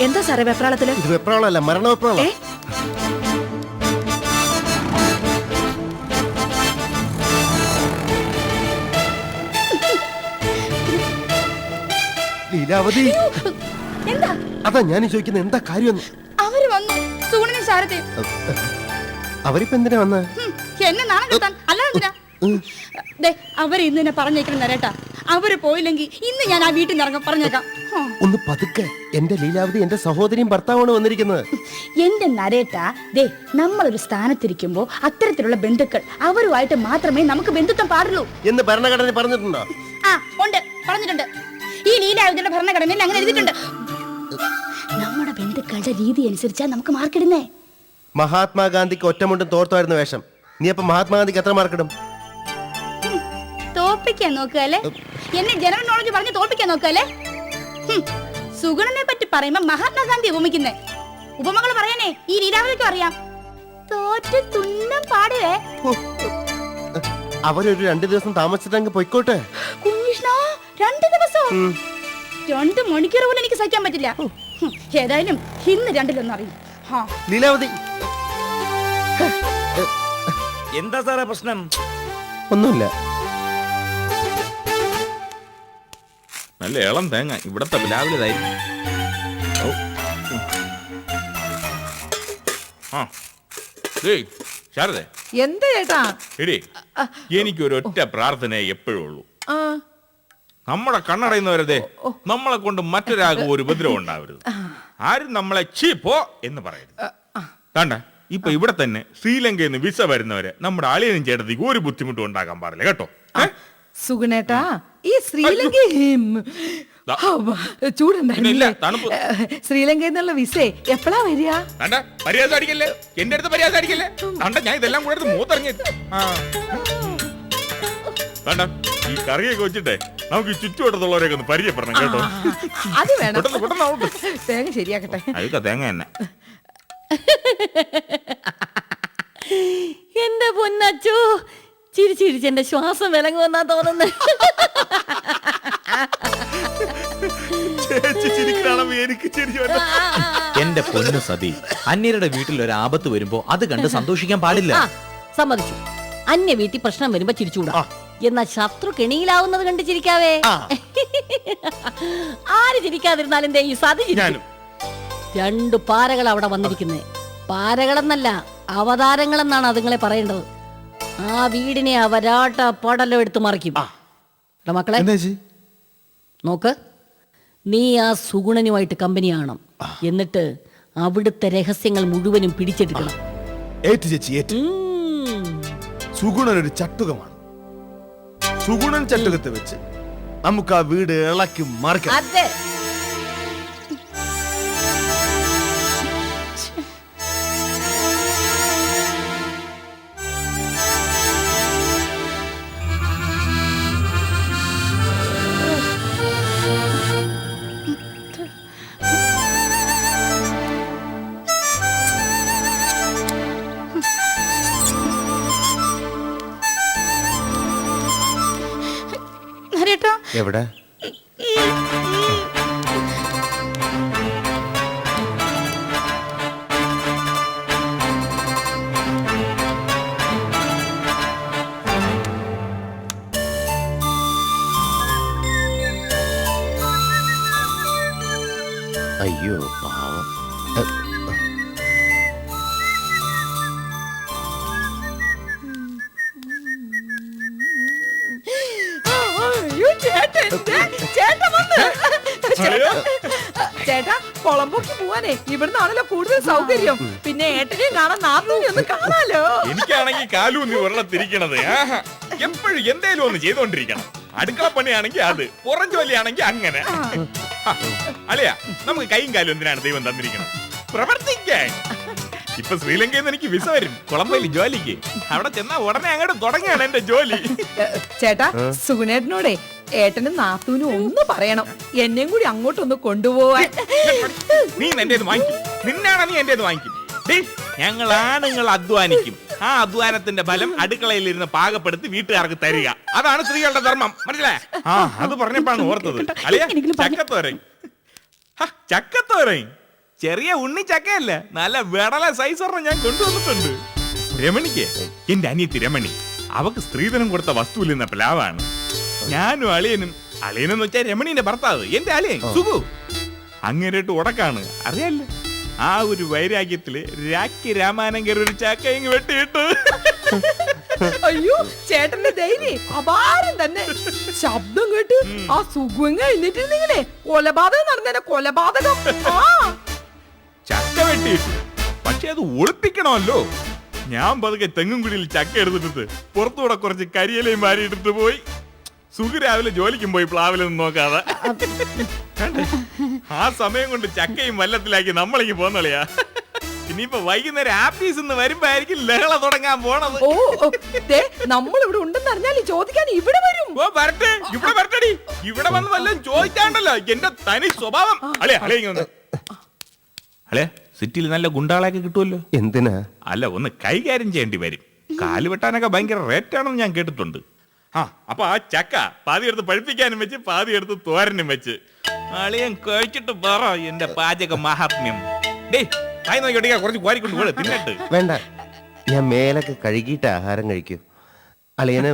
എന്താ സാറേ വെപ്രാളത്തിൽ? ഇത് വെപ്രാളല്ല മരണ വെപ്രാള ഏ? ലീലാവതി. എന്താ? അതാ ഞാൻ ചോദിക്കുന്നത് എന്താ കാര്യം അവർ വന്നു സുഗുണനും ശാരദയും അവരിപ്പോ എന്തിനാ വന്ന? ഹും, എന്നെ നാണം കിട്ടാൻ അല്ലാതെന്തിനാ ദേ അവർ ഇന്ന് എന്നെ പറഞ്ഞേക്കണം നരേട്ടാ അവർ പോയില്ലെങ്കിൽ ഇന്ന് ഞാൻ ആ വീട്ടിൽ നിന്ന് ഇറങ്ങാം പറഞ്ഞേക്കാം. ഒന്ന് പതുക്കെ. എന്റെ ലീലാവതി എന്റെ സഹോദരിയും ഭർത്താവാണ് വന്നിരിക്കുന്നത്. എന്റെ നരേട്ട ദേ നമ്മളൊരു സ്ഥാനത്തിരിക്കുമ്പോ അത്തരത്തിലുള്ള ബന്ധുക്കൾ അവരുമായിട്ട് മാത്രമേ നമുക്ക് ബന്ധുത്വം പാടുള്ളൂ. എന്ന് ഭരണഘടന പറഞ്ഞിട്ടുണ്ടോ? ആ ഉണ്ട്. പറഞ്ഞിട്ടുണ്ട്. ഈ ഭരണഘടനയിൽ അങ്ങനെ എഴുതിയിട്ടുണ്ട്. നമ്മുടെ ബന്ധുക്കളുടെ രീതി അനുസരിച്ചാ നമുക്ക് മാർക്കിടുന്നേ മഹാത്മാഗാന്ധിക്ക് ഒറ്റമുണ്ടും തോർത്തായിരുന്നു വേഷം. നീ അപ്പൊ മഹാത്മാഗാന്ധിക്ക് എത്ര മാർക്കിടും തോപ്പിക്കാൻ നോക്കുക അല്ലേ? എന്നെ ജനറൽ നോളജ് പറഞ്ഞ് തോപ്പിക്കാൻ നോക്കുക അല്ലേ? സുഗുണനെ പറ്റി പറയുമ്പോ മഹാത്മാഗാന്ധി ഉപമിക്കുന്നേ. ഉപമകൾ പറയാനേ ഈ ലീലാവതിക്കും അറിയാം. തോറ്റ് തുന്നം പാടുവേ അവരൊരു രണ്ടു ദിവസം താമസിച്ചിട്ടങ്ങ് പൊയ്ക്കോട്ടെ. കുഞ്ഞിഷ്ണ രണ്ട് ദിവസം? രണ്ട് മണിക്കൂർ പോലും എനിക്ക് സഹിക്കാൻ പറ്റില്ല. ഏതായാലും ഇന്ന് രണ്ടിലൊന്നും അറിയും. ലീലാവതി. എന്താ സാറേ പ്രശ്നം? ഒന്നുമില്ല. നല്ല ഇളം തേങ്ങ. ഇവിടത്തെ ഔ. ഉം. ആ. ഡേയ് ശാരദേ. എന്ത് ചേട്ടാ? എടി എപ്പോഴും ഉള്ളൂ. ആ, നമ്മളെ കണ്ണടയുന്നവരതെ നമ്മളെ കൊണ്ട് മറ്റൊരാൾക്ക് ഒരു ഉപദ്രവം ഉണ്ടാവരുത്. ആരും നമ്മളെ ചീ പോ എന്ന് പറയരുത്. കണ്ട ഇപ്പൊ ഇവിടെ തന്നെ ശ്രീലങ്കയിൽ നിന്ന് വിസ വരുന്നവരെ നമ്മുടെ അളിയനും ചേട്ടത്തിക്ക് ഒരു ബുദ്ധിമുട്ടും ഉണ്ടാക്കാൻ പാടില്ല. കേട്ടോ? സുഗുണേട്ടാ ഈ ശ്രീലങ്ക ശ്രീലങ്ക ഇല്ല, ചൂടുണ്ടായിരുന്നില്ലേ? തണുപ്പ്. ശ്രീലങ്കയിൽ നിന്നുള്ള വിസേ എപ്പോഴാ വരിക? പരിഹാസം അടിക്കല്ലേ? എന്റെ അടുത്ത് പരിഹാസം അടിക്കല്ലേ? ഞാൻ ഇതെല്ലാം കൂടെ. കണ്ട ഈ കറിയൊക്കെ വെച്ചിട്ടേ നമുക്ക് ചുറ്റുവട്ടത്തുള്ളവരെയൊക്കെ ഒന്ന് പരിചയപ്പെടണം കേട്ടോ. അത് വേണം. തേങ്ങ ശരിയാക്കട്ടെ. അഴുക്ക തേങ്ങ തന്നെ. എന്റെ പൊന്നച്ചു? ചിരിച്ചിരിച്ച് എന്റെ ശ്വാസം വിലങ്ങുമെന്നാ തോന്നുന്നത് ചേച്ചി ചിരിക്കണോ എനിക്ക് ചിരി വരണം. എന്റെ പൊന്നു സതി അന്യരുടെ വീട്ടിൽ ഒരു ആപത്ത് വരുമ്പോ അത് കണ്ട് സന്തോഷിക്കാൻ പാടില്ല. ആ സമ്മതിച്ചു. അന്യ വീട്ടിൽ പ്രശ്നം വരുമ്പോ ചിരിച്ചുകൂടാ. എന്നാ ശത്രു കെണിയിലാവുന്നത് കണ്ട് ചിരിക്കാവേ? ആര് ചിരിക്കാതിരുന്നാലും ദേ ഈ സതി ചിരിക്കും. ഞാനും. രണ്ടു പാരകൾ അവിടെ വന്നിരിക്കുന്നേ. പാരകളെന്നല്ല അവതാരങ്ങളെന്നാണ് അതുങ്ങളെ പറയേണ്ടത്. ആ വീടിനെ അവരാട്ട പടലം എടുത്ത് മറിക്കും. എടാ മക്കളെ നോക്ക്. നീ ആ സുഗുണനുമായിട്ട് കമ്പനി ആവണം എന്നിട്ട് അവിടുത്തെ രഹസ്യങ്ങൾ മുഴുവനും പിടിച്ചെടുക്കണം. ഏറ്റു ചേച്ചി ഏറ്റു. ഉം. സുഗുണൻ ഒരു ചട്ടുകമാണ്. സുഗുണൻ ചട്ടുകത്ത് വെച്ച് നമുക്ക് ആ വീട് ഇളക്കി മറിക്കാം അതെ. എവിടെ ചേട്ടാ, കൊളംബോക്ക് പോവാനേ. ഇവിടുന്നാണല്ലോ കൂടുതൽ സൗകര്യം. പിന്നെ ഏട്ടനെയും കാണാൻ ഒന്ന് കാണാലോ. എനിക്കാണെങ്കിൽ കാലു നീ ഒരെണ്ണം തിരിക്കണത് എപ്പോഴും എന്തേലും ഒന്ന് ചെയ്തോണ്ടിരിക്കണം. അടുക്കള പണിയാണെങ്കിൽ അത്. പുറം ജോലിയാണെങ്കിൽ അങ്ങനെ. ആ, നമുക്ക് കൈയും കാലും എന്തിനാണ് ദൈവം തന്നിരിക്കണം പ്രവർത്തിക്കാൻ. ഇപ്പൊ ശ്രീലങ്കയിൽ നിന്ന് എനിക്ക് വിസ വരും. കൊളംബോയിൽ ജോലിക്ക്. അവിടെ ചെന്നാ ഉടനെ അങ്ങോട്ട് തുടങ്ങിയാണ് എന്റെ ജോലി. ചേട്ടാ സുഗുണേട്ടനോടെ ഏട്ടനും നാത്തൂനും ഒന്ന് പറയണം. എന്നെയും കൂടി അങ്ങോട്ടൊന്ന് കൊണ്ടുപോവാൻ. നീ എന്റെ വാങ്ങിക്കും. നിന്നാണ് നീ വാങ്ങിക്കും? ഞങ്ങൾ ആണുങ്ങൾ അധ്വാനിക്കും. ആ അധ്വാനത്തിന്റെ ഫലം അടുക്കളയിൽ ഇരുന്ന് പാകപ്പെടുത്തി വീട്ടുകാർക്ക് തരിക. അതാണ് സ്ത്രീകളുടെ ധർമ്മം. മനസ്സിലായ? ആ അത് പറഞ്ഞപ്പോഴാണ് ഓർത്തത്. അളിയ എനിക്കിത് ചക്കത്തോരൻ ചെറിയ ഉണ്ണി ചക്കയല്ല? നല്ല വിടല സൈസ് ഒരെണ്ണം ഞാൻ കൊണ്ടുവന്നിട്ടുണ്ട്. രമണിക്ക് എന്റെ അനിയത്തി രമണി അവക്ക് സ്ത്രീധനം കൊടുത്ത വസ്തുവിൽ നിന്ന പ്ലാവാണ്. ഞാനും അളിയനും. അളിയനെന്ന് വെച്ചാൽ രമണീന്റെ ഭർത്താവ് എന്റെ അളിയൻ സുഖു. അങ്ങനെ ഉടക്കാണ് അറിയാലോ? ആ ഒരു വൈരാഗ്യത്തിൽ രാഖി രാമാനങ്കർ ഒരു ചാക്ക ഇങ്ങ് വെട്ടിയിട്ടു. അയ്യോ ചേട്ടന്റെ ധൈര്യം അപാരം തന്നെ. ശബ്ദം കേട്ട് ആ സുഖങ്ങ കഴിഞ്ഞിട്ടിരുന്നെങ്കിലേ കൊലപാതകം നടന്നേനെ കൊലപാതകം. ആ. ചക്ക വെട്ടിയിട്ടു. പക്ഷെ അത് ഒളിപ്പിക്കണമല്ലോ. ഞാൻ പതുക്കെ തെങ്ങും കുടിയിൽ ചക്ക എടുത്തിട്ട് പുറത്തുകൂടെ കുറച്ച് കരിയിലയും എടുത്തു പോയി. സുഖി രാവിലെ ജോലിക്കും പോയി പ്ലാവിലൊന്നും നോക്കാതെ. കണ്ടേ? ആ സമയം കൊണ്ട് ചക്കയും വല്ലത്തിലാക്കി നമ്മളിങ്ങി പോന്നളിയാ ഇനിയിപ്പോ വൈകുന്നേരം ആപ്പീസ് നിന്ന് വരുമ്പോ ആയിരിക്കും ലഹള തുടങ്ങാൻ പോണത്. ഓ നമ്മൾ ഇവിടെ ഉണ്ടെന്ന് അറിഞ്ഞാൽ ചോദിക്കാൻ ഇവിടെ വരും. ഓ വരട്ടെ. ഇവിടെ വരട്ടെടി. ഇവിടെ വന്ന് വല്ലതും ചോദിച്ചാണ്ടല്ലോ. എന്റെ തനി സ്വഭാവം. അളേ അളേ ഇങ്ങനെ അളേ സിറ്റിയിൽ നല്ല ഗുണ്ടാളെയൊക്കെ കിട്ടുമല്ലോ. എന്തിനാ? അല്ല ഒന്ന് കൈകാര്യം ചെയ്യേണ്ടി വരും. കാൽ വെട്ടാനൊക്കെ ഭയങ്കര റേറ്റ് ആണെന്ന് ഞാൻ കേട്ടിട്ടുണ്ട്. ആ അപ്പൊ ആ ചക്ക പാതി എടുത്ത് പഴുപ്പിക്കാനും വെച്ച് പാതി എടുത്ത് തോരനും വെച്ച്. അളിയൻ കഴിച്ചിട്ട് പറ എന്റെ പാചക മഹാത്മ്യം. ഡേ നോക്കി നോക്കിയോട്ടിക്കാ കുറച്ച് കോരിക്കൊണ്ട് പോളെ തിന്നിട്ട്. വേണ്ട. ഞാൻ മേലൊക്കെ കഴുകിയിട്ട് ആഹാരം കഴിക്കൂ. അളിയന്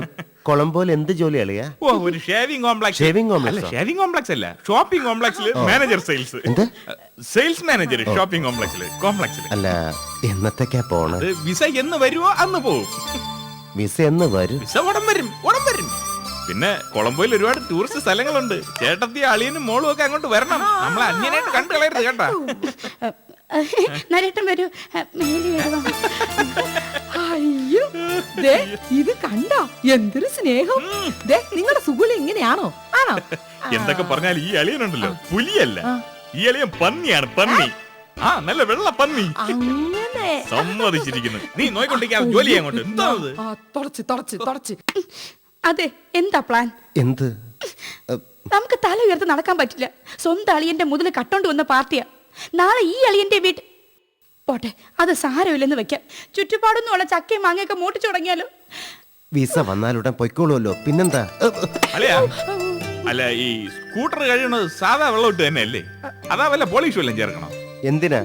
കൊളംബോയിൽ എന്ത് ജോലി അളിയാ? ഓ ഒരു ഷേവിംഗ് കോംപ്ലക്സ് ഷേവിംഗ് കോംപ്ലക്സ് അല്ല ഷേവിംഗ് കോംപ്ലക്സ് അല്ല ഷോപ്പിംഗ് കോംപ്ലക്സിൽ മാനേജർ സെയിൽസ് എന്ത്? സെയിൽസ് മാനേജർ ഷോപ്പിംഗ് കോംപ്ലക്സിൽ കോംപ്ലക്സിൽ അല്ല എന്നത്തേക്കാ പോണത് വിസ എന്ന് വരുവോ അന്ന് പോവും. വിസ എന്ന് വരും. വിസ ഉടൻ വരും ഉടൻ വരും. പിന്നെ കൊളംബോയിൽ ഒരുപാട് ടൂറിസ്റ്റ് സ്ഥലങ്ങളുണ്ട്. ചേട്ടത്തി അളിയനും മോളും ഒക്കെ അങ്ങോട്ട് വരണം. നമ്മളെ അന്യനായിട്ട് കണ്ടു കളയരുത് കേട്ടാ. നരേട്ടൻ വരൂ. മേലി വരുവാ അയ്യോ. ദേ ഇത് കണ്ടോ? എന്തൊരു സ്നേഹം. ദേ നിങ്ങളുടെ സുഖുല ഇങ്ങനെയാണോ? ആണോ? എന്തൊക്കെ പറഞ്ഞാൽ ഈ അളിയനുണ്ടല്ലോ. പുലിയല്ല. ഈ അളിയൻ പന്നിയാണ് പന്നി. ആ നല്ല വെള്ള പന്നി. അങ്ങനെ സമ്മതിച്ചിരിക്കുന്നു. നീ നോയിക്കൊണ്ടിരിക്കാതെ ജോലി ചെയ്യാൻ അങ്ങോട്ട്. എന്താ അത്? ആ തുടച്ച് തുടച്ച് തുടച്ച്. അതെ എന്താ പ്ലാൻ? എന്ത്? നമുക്ക് തല ഉയർത്ത് നടക്കാൻ പറ്റില്ല. സ്വന്തം അളിയന്റെ മുതൽ കട്ടോണ്ട് വന്ന പാർട്ടിയാ. നാളെ ഈ അളിയന്റെ വീട്ടിൽ പോട്ടെ അത് സാരമില്ലെന്ന് വെക്കാം. ചുറ്റുപാടൊന്നും ഉള്ള ചക്കയും മാങ്ങയൊക്കെ മൂട്ടിച്ചു തുടങ്ങിയാലോ? വിസ വന്നാലുടൻ പൊയ്ക്കോളുമല്ലോ. പിന്നെന്താ? അല്ലയാ അല്ല ഈ സ്കൂട്ടർ കഴിയണത് സാധാ വെള്ളം ഇട്ട് തന്നെ അല്ലേ അതാ വല്ല പോളിഷ് വല്ലതും ചേർക്കണം? എന്തിനാ?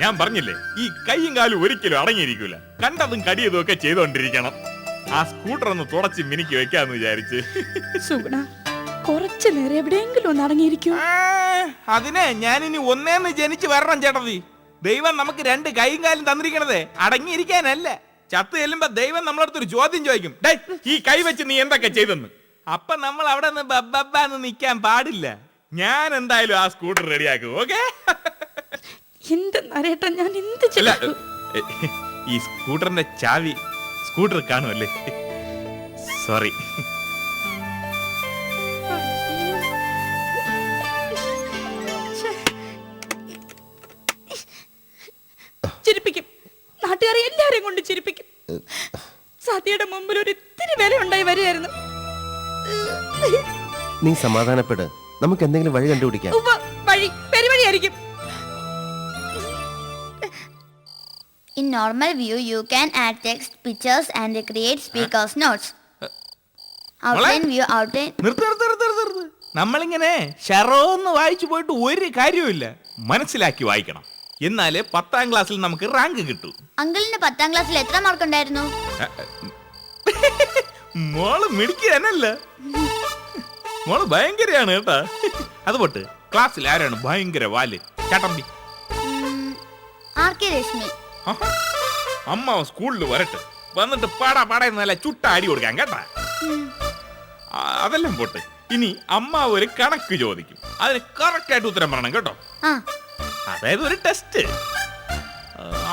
ഞാൻ പറഞ്ഞില്ലേ ഈ കൈയും കാലും ഒരിക്കലും അടങ്ങിയിരിക്കൂല. കണ്ടതും കടിയതും ഒക്കെ ചെയ്തോണ്ടിരിക്കണം. ആ സ്കൂട്ടർ ഒന്ന് തുടച്ച് മിനിക്ക് വെക്കാന്ന് വിചാരിച്ച്. സുഗുണ കുറച്ചു നേരം എവിടെയെങ്കിലും ഒന്ന് അടങ്ങിയിരിക്കൂ. അതിനെ ഞാൻ ഇനി ഒന്നേന്ന് ജനിച്ച് വരണം ചേട്ടതി ദൈവം നമുക്ക് രണ്ട് കൈയും കാലും തന്നിരിക്കണതേ അടങ്ങിയിരിക്കാനല്ല. ചത്ത് ചെല്ലുമ്പോ ദൈവം നമ്മളടുത്തൊരു ചോദ്യം ചോദിക്കും. ഡേ ഈ കൈ വെച്ച് നീ എന്തൊക്കെ ചെയ്തെന്ന്? അപ്പൊ നമ്മൾ അവിടെ നിന്ന് ബബ്ബബ്ബാന്ന് നിക്കാൻ പാടില്ല. ഞാൻ എന്തായാലും ആ സ്കൂട്ടർ റെഡിയാക്കും ഓക്കെ എന്റെ നരേട്ട ഞാൻ എന്ത് അല്ല ഈ സ്കൂട്ടറിന്റെ ചാവി സ്കൂട്ടർ കാണുമല്ലേ? സോറി. ചിരിപ്പിക്കും. നാട്ടുകാരെ എല്ലാരെയും കൊണ്ട് ചിരിപ്പിക്കും. സതിയുടെ മുമ്പിൽ ഒരു ഇത്തിരി വില ഉണ്ടായി വരികയായിരുന്നു. നീ സമാധാനപ്പെട്. നമുക്ക് എന്തെങ്കിലും വഴി കണ്ടുപിടിക്കാം. ഉവ്വ, വഴി പെരുവഴിയായിരിക്കും In normal view, you can add text, pictures, and create speakers notes. Outline view, outline. നിർത്ത് നിർത്ത് നിർത്ത് നിർത്ത് നിർത്ത്. നമ്മളിങ്ങനെ ഷറോന്ന് വായിച്ചു പോയിട്ട് ഒരു കാര്യവുമില്ല. മനസ്സിലാക്കി വായിക്കണം. എന്നാലേ പത്താം ക്ലാസ്സിൽ നമുക്ക് റാങ്ക് കിട്ടൂ. അങ്കിളിന് പത്താം ക്ലാസ്സിൽ എത്ര മാർക്ക് ഉണ്ടായിരുന്നു മോൾ മിടുക്കി തന്നെയല്ല മോൾ ഭയങ്കരയാണ് കേട്ടാ. അത് പോട്ട്. ക്ലാസ്സിൽ ആരാണ് ഭയങ്കര വാൽ? ചട്ടമ്പി. R K Rashmi. അമ്മ സ്കൂളിൽ വരട്ടെ. വന്നിട്ട് പാടാ പാടാ നല്ല ചുട്ട അടി കൊടുക്കാൻ കേട്ടാ. അതെല്ലാം പോട്ടെ. ഇനി അമ്മ ഒരു കണക്ക് ചോദിക്കും. അതിന് കറക്റ്റ് ആയിട്ട് ഉത്തരം പറയണം കേട്ടോ. അതായത് ഒരു ടെസ്റ്റ്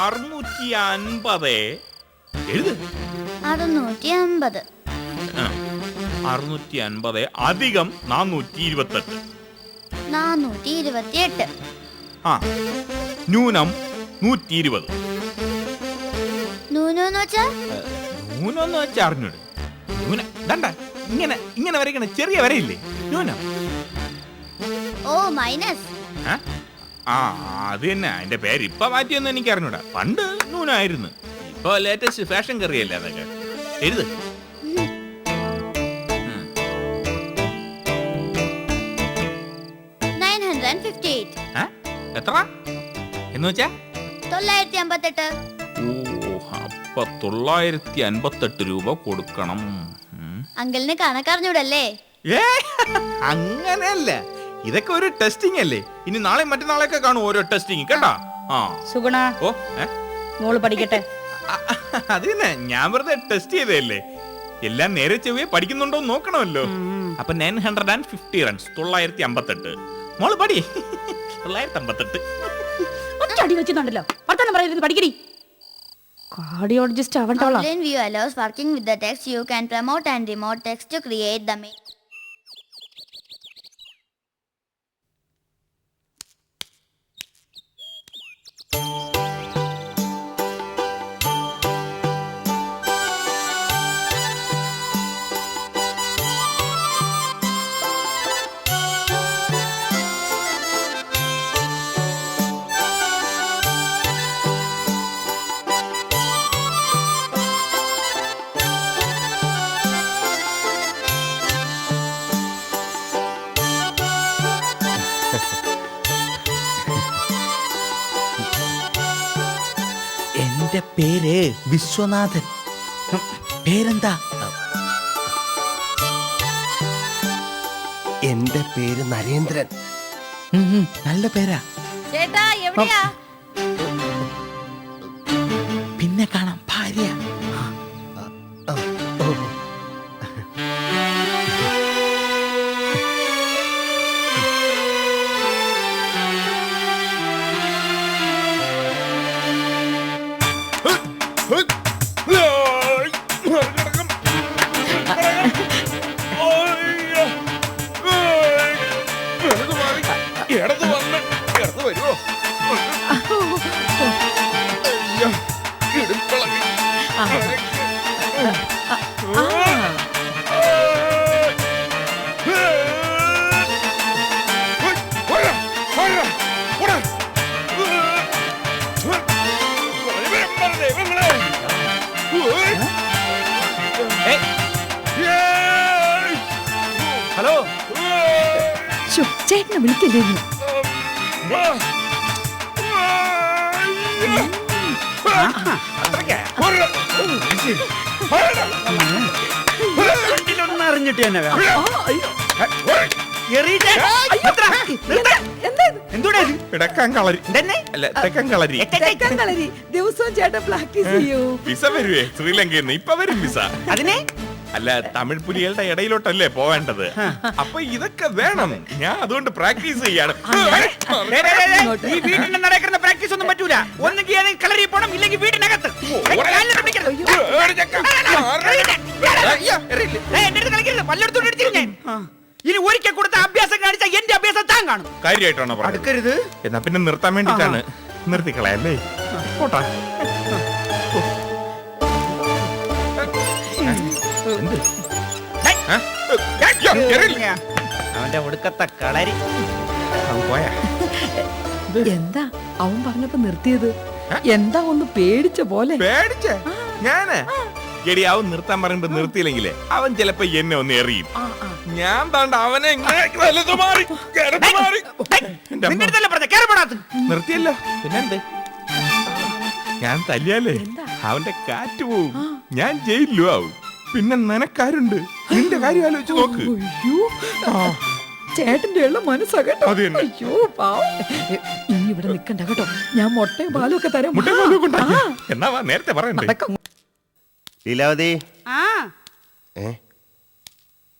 അറുന്നൂറ്റി അൻപത് എഴുത്. അറുന്നൂറ്റി അൻപത്. അറുന്നൂറ്റി അൻപത് അധികം നാനൂറ്റി ഇരുപത്തെട്ട് നാനൂറ്റി ഇരുപത്തിയെട്ട് ആ ന്യൂനം നൂറ്റി ഇരുപത് എന്ന് വെച്ചാ ന്യൂനം എന്ന് വെച്ചാൽ അറിഞ്ഞൂടെ ദണ്ട ഇങ്ങനെ ഇങ്ങനെ വരയ്ക്കണ ചെറിയ വരയില്ലേ? ന്യൂനം. ഓ മൈനസ്. ആ? അത് തന്നെ. അതിന്റെ പേര് ഇപ്പൊ മാറ്റിയൊന്നും എനിക്ക് അറിഞ്ഞൂടാ. പണ്ട് നൂനായിരുന്നു ഇപ്പൊ ലേറ്റസ്റ്റ് ഫാഷൻ കറിയല്ലേ അതൊക്കെ. എഴുത്. എത്ര? എന്ന് വെച്ചാ? തൊള്ളായിരത്തി അമ്പത്തെട്ട്. ഓ അപ്പൊ തൊള്ളായിരത്തി അൻപത്തെട്ട് രൂപ കൊടുക്കണം. അങ്കലിനെ അങ്കിളിന് കണക്കറിഞ്ഞൂടല്ലേ ഏ അങ്ങനെയല്ല. ഇതൊക്കെ ഒരു ടെസ്റ്റിംഗ് അല്ലേ? ഇനി നാളെ മറ്റന്നാളെയൊക്കെ കാണും ഓരോ ടെസ്റ്റിംഗ് കേട്ടാ? ആ. സുഗുണ ഓ ഏ? മോൾ പഠിക്കട്ടെ. അ- അത് തന്നെ ഞാൻ വെറുതെ ടെസ്റ്റ് ചെയ്തതല്ലേ? എല്ലാം നേരെ ചെവിയെ പഠിക്കുന്നുണ്ടോ എന്ന് നോക്കണമല്ലോ. അപ്പൊ nine hundred and fifty runs തൊള്ളായിരത്തി അമ്പത്തെട്ട് മോൾ പടി തൊള്ളായിരത്തി അമ്പത്തെട്ട് ഒറ്റ അടി വെച്ചിട്ടുണ്ടല്ലോ വർത്താനം പറയുന്നത് പഠിക്കടി. കാർഡിയോളജിസ്റ്റ് ആവണ്ടോളാം Outline view allows working with the text. You can promote and remove text to create the main. പേര് വിശ്വനാഥൻ. പേരെന്താ? എന്റെ പേര് നരേന്ദ്രൻ. നല്ല പേരാ. ചേട്ടാ എവിടെയാ? ഹലോ? ശ്ശോ, ചേട്ടനെ വിളിക്കല്ലേ നീ? അറിഞ്ഞിട്ട് തന്നെ ആ, അയ്യോ. ഇത്? ഇടക്കാൻ കളരി അല്ല തെക്കൻ കളരി കളരി ദിവസവും ചേട്ടൻ പ്രാക്ടീസ് ചെയ്യൂ വിസ വരുവേ ശ്രീലങ്കയിൽ നിന്ന് ഇപ്പൊ വരും വിസ അതിനെ അല്ല തമിഴ് പുലികളുടെ ഇടയിലോട്ടല്ലേ പോവേണ്ടത് അപ്പൊ ഇതൊക്കെ വേണം ഞാൻ അതുകൊണ്ട് പ്രാക്ടീസ് ചെയ്യാണ് ഈ നടക്കുന്ന പ്രാക്ടീസ് ഒന്നും പറ്റൂല ഒന്നെങ്കിൽ കളരി പോണം ഇല്ലെങ്കിൽ വീടിനകത്ത് ഇനി ഒരിക്കൽ കൊടുത്ത അഭ്യാസം കാണിച്ച എന്റെ അഭ്യാസം താൻ കാണും. കാര്യമായിട്ടാണോ പറഞ്ഞത്? അടുക്കരുത്. എന്നാ പിന്നെ നിർത്താൻ വേണ്ടിട്ടാണ് നിർത്തിക്കളയല്ലേ? പോട്ടാ. എന്ത്? ഏ? അയ്യോ, എറിയില്ല. അവന്റെ ഒടുക്കത്തെ കളരി. അവൻ പോയാ. എന്താ അവൻ പറഞ്ഞപ്പോ നിർത്തിയത്? എന്താ ഒന്ന് പേടിച്ച പോലെ? പേടിച്ചേ? ഞാൻ? എടി അവൻ നിർത്താൻ പറയുമ്പോ നിർത്തിയില്ലെങ്കിലേ അവൻ ചിലപ്പോ എന്നെ ഒന്ന് എറിയും. ഞാൻ താണ്ട അവനെ നിർത്തിയല്ല വലത് മാറി ഇടത് മാറി. എന്റെ അമ്മ. നിന്റെ അടുത്തല്ലേ പറഞ്ഞ? കേറപ്പെടാത്ത നിർത്തിയല്ലോ. പിന്നെന്ത്? ഞാൻ തല്ലിയാലേ അവന്റെ കാറ്റ് പോവും. ഞാൻ ജയിലിലും ആവും. പിന്നെ നിനക്കാരുണ്ട്? നിന്റെ കാര്യം ആലോചിച്ച് നോക്ക്. അയ്യോ. ചേട്ടന്റെ ഉള്ള മനസ്സാ കേട്ടോ അത് തന്നെ. അയ്യോ പാവം. എ, ഇനി ഇവിടെ നിക്കണ്ട കേട്ടോ. ഞാൻ മുട്ടയും പാലും ഒക്കെ തരാം. പോലും? എന്നാ വാ നേരത്തെ പറയണ്ടേ. ലീലാവതി. ആ. ഏ?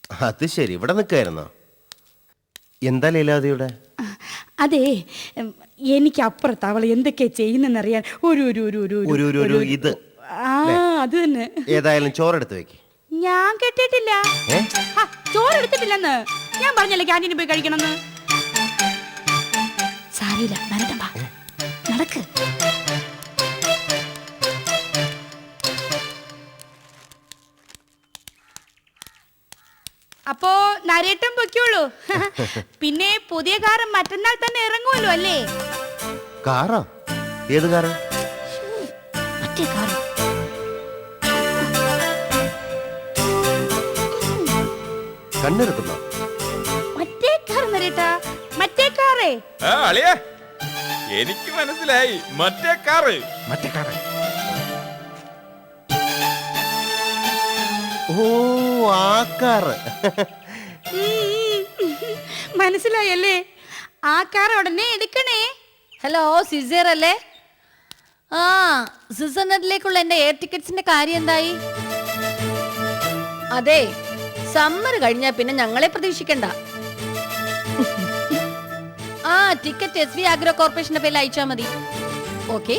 അത് ശരി. ഇവിടെ നിൽക്കായിരുന്നോ? എന്താ ലീലാവതിയുടെ അതെ എനിക്ക് അപ്പുറത്ത് അവൾ എന്തൊക്കെയാ ചെയ്യുന്നെന്നറിയാൻ ഒരു ഒരു ഒരു ഒരു ഒരു ഒരു ഒരു ഇത്. ആ അത് തന്നെ. ഏതായാലും ചോറെടുത്ത് വെക്ക്. ഞാൻ കേട്ടിട്ടില്ല ചോറെടുത്തിട്ടില്ലെന്ന് ആ, ഞാൻ പറഞ്ഞല്ലേ ക്യാന്റീനിൽ പോയി കഴിക്കണമെന്ന്? വാ. നടക്ക്. അപ്പോ നരേട്ടം പൊയ്ക്കോളൂ. പിന്നെ പുതിയ കാറ് മറ്റന്നാൾ തന്നെ ഇറങ്ങുമല്ലോ അല്ലേ? കാറാ? ഏത് കാറ്? മറ്റേ കാറ്. കണ്ണെടുക്കുന്നോ? മറ്റേ കാർ നരേട്ടാ മറ്റേ കാറേ. ആ, അളിയ എനിക്ക് മനസ്സിലായി. മറ്റേ കാറ്. മറ്റേ കാറ്. ഓ മനസ്സിലായല്ലേ? ആ കാർ ഉടനെ എടുക്കണേ. ഹലോ സിസേർ അല്ലേ? ആ സ്വിറ്റ്സർലൻഡിലേക്കുള്ള എന്റെ എയർ ടിക്കറ്റ്സിന്റെ കാര്യം എന്തായി? അതെ സമ്മർ കഴിഞ്ഞാ പിന്നെ ഞങ്ങളെ പ്രതീക്ഷിക്കണ്ട. ആ ടിക്കറ്റ് എസ് ബി ആഗ്രോ കോർപ്പറേഷന്റെ പേരിൽ അയച്ചാ മതി. ഓക്കെ.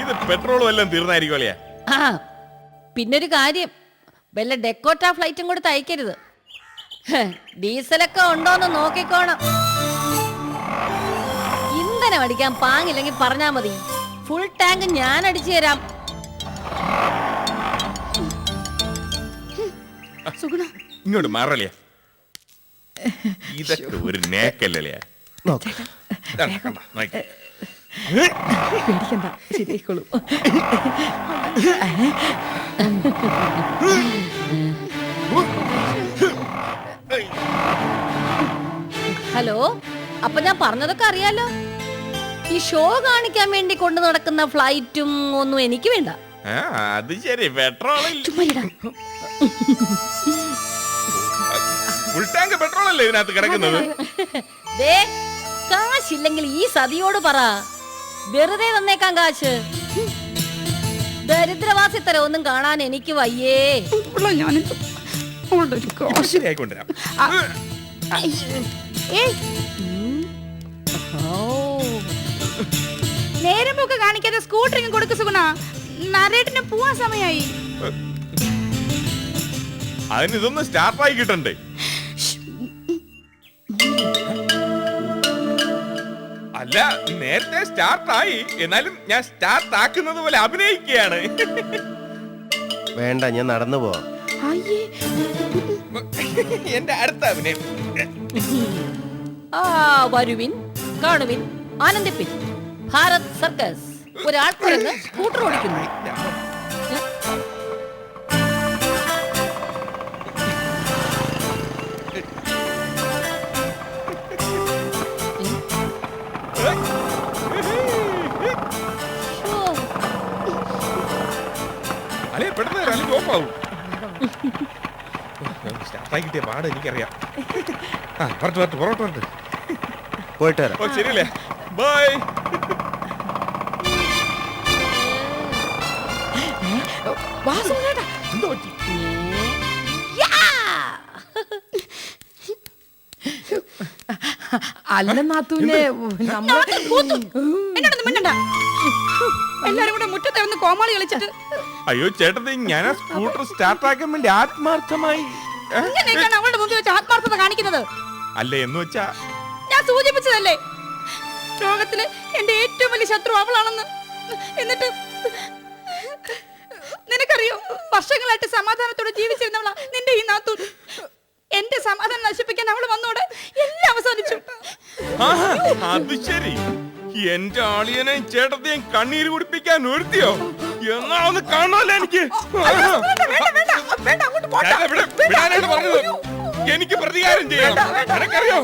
ഇത് പെട്രോൾ എല്ലാം തീർന്നായിരിക്കും ആ പിന്നൊരു കാര്യം. വല്ല ഡെക്കോട്ട ഫ്ലൈറ്റും കൂടെ തയ്ക്കരുത്. ഹ്, ഡീസലൊക്കെ ഉണ്ടോന്ന് നോക്കിക്കോണം. ഇന്ധനം അടിക്കാൻ പാങ്ങില്ലെങ്കിൽ പറഞ്ഞാ മതി. ഫുൾ ടാങ്ക് ഞാൻ അടിച്ചു തരാം. സുഗുണ. ഇങ്ങോട്ട് മാറലിയ ഇതൊക്കെ ഒരു നേക്കല്ലേ നോക്ക്. പേടിക്കണ്ട. ശരിയായിക്കോളൂ. ഹലോ അപ്പൊ ഞാൻ പറഞ്ഞതൊക്കെ അറിയാലോ? ഈ ഷോ കാണിക്കാൻ വേണ്ടി കൊണ്ടു നടക്കുന്ന ഫ്ലൈറ്റും ഒന്നും എനിക്ക് വേണ്ട. ആ അത് ശരി. പെട്രോൾ ഫുൾ ടാങ്ക് പെട്രോൾ അല്ലേ ഇതിനകത്ത് കിടക്കുന്നത്? ദേ കാശില്ലെങ്കിൽ ഈ സതിയോട് പറ. വെറുതെ തന്നേക്കാൻ കാശ്. ദരിദ്രവാസി തരം ഒന്നും കാണാൻ എനിക്ക് വയ്യേ. ഞാനിത് അവളുടെ ഒരു കാശ്. ശരിയായിക്കൊണ്ടുവരാം. ഏയ്. ഓ. നേരം പോക്ക് കാണിക്കാതെ സ്കൂട്ടറിങ് കൊടുക്കുന്ന സുഗുണ. നരേട്ടിന് പോവാൻ സമയായി. അതിന് ഇതൊന്ന് സ്റ്റാർട്ടായി കിട്ടണ്ടേ? അല്ല നേരത്തെ സ്റ്റാർട്ടായി. എന്നാലും ഞാൻ സ്റ്റാർട്ട് ആക്കുന്നത് പോലെ അഭിനയിക്കുകയാണ്. വേണ്ട ഞാൻ നടന്നു പോവാം. അയ്യേ. എന്റെ അടുത്ത അഭിനയം. ആ വരുവിൻ കാണുവിൻ ആനന്ദിപ്പിൻ ഭാരത് സർക്കസ്. ഒരാൾക്കുരങ്ങ് സ്കൂട്ടർ ഓടിക്കുന്നു. ആവും സ്റ്റാർട്ടായി കിട്ടിയ പാട് എനിക്കറിയാം. ആ പറഞ്ഞു പറഞ്ഞു പുറത്ത് പറഞ്ഞു പോയിട്ട് വരാം. ഓ ശരിയല്ലേ? ബൈ വാ സുഗുണേട്ടാ എന്തോ പറ്റി? അല്ല നാത്തൂനെ നമ്മൾ എന്നോടൊന്നും മിണ്ടണ്ട. എല്ലാരും കൂടെ മുറ്റത്തെ വന്ന് കോമാളി കളിച്ചിട്ട് അയ്യോ ചേട്ടത്തി ഞാൻ ആ സ്കൂട്ടർ സ്റ്റാർട്ട് ആക്കാൻ വേണ്ടി ആത്മാർത്ഥമായി ഏ? ഇങ്ങനെയൊക്കെയാണ് അവളുടെ മുമ്പിൽ വെച്ച് ആത്മാർത്ഥത കാണിക്കുന്നത്? അല്ല എന്ന് വെച്ചാ? ഞാൻ സൂചിപ്പിച്ചതല്ലേ? ലോകത്തിലെ എന്റെ ഏറ്റവും വലിയ ശത്രു അവളാണെന്ന്. എന്നിട്ട് നിനക്കറിയോ? വർഷങ്ങളായിട്ട് സമാധാനത്തോടെ ജീവിച്ചിരുന്നവളാ നിന്റെ ഈ നാത്തു എന്റെ സമാധാനം നശിപ്പിക്കാൻ അവൾ വന്നോടെ എല്ലാം അവസാനിച്ചു. ആഹാ, അത് ശരി. എന്റെ ആളിയനെ ചേട്ടത്തെയും കണ്ണീര് കുടിപ്പിക്കാൻ ഒരുത്തിയോ? എന്നാ ഒന്ന് കാണാമല്ലോ എനിക്ക്. വിടാനായിട്ട് പറഞ്ഞത് എനിക്ക് പ്രതികാരം ചെയ്യണം. നിനക്കറിയോ?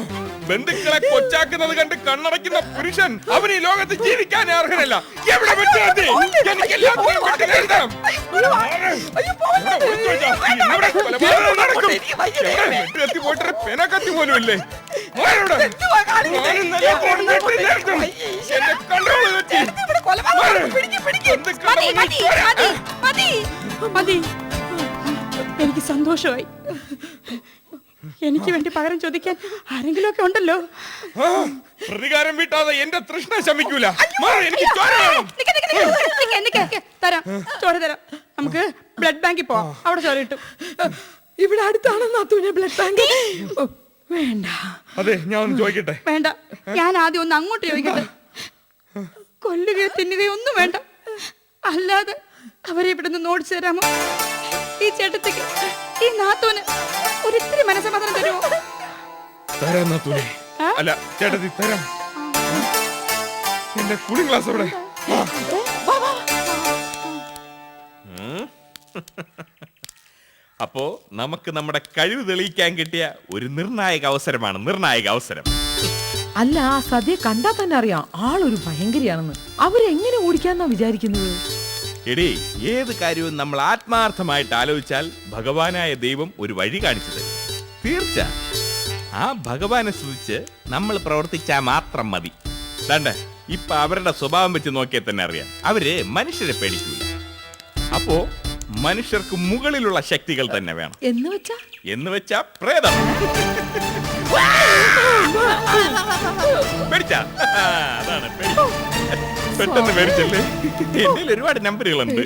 ബന്ധുക്കളെ കൊച്ചാക്കുന്നത് കണ്ട് കണ്ണടയ്ക്കുന്ന പുരുഷൻ അവൻ ഈ ലോകത്ത് ജീവിക്കാൻ അർഹനല്ല. എവിടെ വെച്ചാതി എനിക്ക് എല്ലാത്തിനും വിട്ടു പെനക്കത്തി പോലും ഇല്ലേ എനിക്ക് സന്തോഷമായി. എനിക്ക് വേണ്ടി പകരം ചോദിക്കാൻ ആരെങ്കിലും ഒക്കെ ഉണ്ടല്ലോ പ്രതികാരം വീട്ടാതെ എന്റെ തൃഷ്ണ ശമിക്കൂല. തരാം ചോര തരാം. നമുക്ക് ബ്ലഡ് ബാങ്കിൽ പോവാം. അവിടെ ചോര കിട്ടും ഇവിടെ അടുത്താണെന്നാ നാത്തൂനെ ബ്ലഡ് ബാങ്ക്? വേണ്ട. അതെ ഞാൻ ഒന്ന് ചോദിക്കട്ടെ? വേണ്ട. ഞാൻ ആദ്യം ഒന്ന് അങ്ങോട്ട് ചോദിക്കട്ടെ? കൊല്ലുകയോ തിന്നുകയോ ഒന്നും വേണ്ട. അല്ലാതെ അവരെ ഇവിടെ നിന്ന് ഓടിച്ചു തരാമോ? ഈ ചേട്ടത്തേക്ക് ഈ നാത്തോന് ഒരിത്തിരി മനസ്സമാധാനം തരുമോ? തരാം നാത്തൂനെ. അല്ല ചേട്ടത്തി തരാം. എന്റെ കൂളിംഗ് ക്ലാസ് അവിടെ. അപ്പോ നമുക്ക് നമ്മുടെ കഴിവ് തെളിയിക്കാൻ കിട്ടിയ ഒരു നിർണായക അവസരമാണ് നിർണായക അവസരം. അല്ല ആ സദ്യ കണ്ടാ തന്നെ അറിയാം. ആളൊരു ഭയങ്കരിയാണെന്ന്. അവരെങ്ങനെ ഓടിക്കാന്നാ വിചാരിക്കുന്നത്? എടേ ഏത് കാര്യവും നമ്മൾ ആത്മാർത്ഥമായിട്ട് ആലോചിച്ചാൽ ഭഗവാനായ ദൈവം ഒരു വഴി കാണിച്ചു തരും തീർച്ച. ആ ഭഗവാനെ സ്തുതിച്ച് നമ്മൾ പ്രവർത്തിച്ചാൽ മാത്രം മതി. ദണ്ട ഇപ്പൊ അവരുടെ സ്വഭാവം വെച്ച് നോക്കിയാൽ തന്നെ അറിയാം. അവർ മനുഷ്യരെ പേടിക്കൂല. അപ്പോ മനുഷ്യർക്ക് മുകളിലുള്ള ശക്തികൾ തന്നെ വേണം. എന്ന് വെച്ചാ? എന്ന് വെച്ചാ പ്രേതം. പേടിച്ചാ? അതാണ് പേടി. പെട്ടെന്ന് പേടിച്ചല്ലേ? എന്റെ ഒരുപാട് നമ്പറുകളുണ്ട്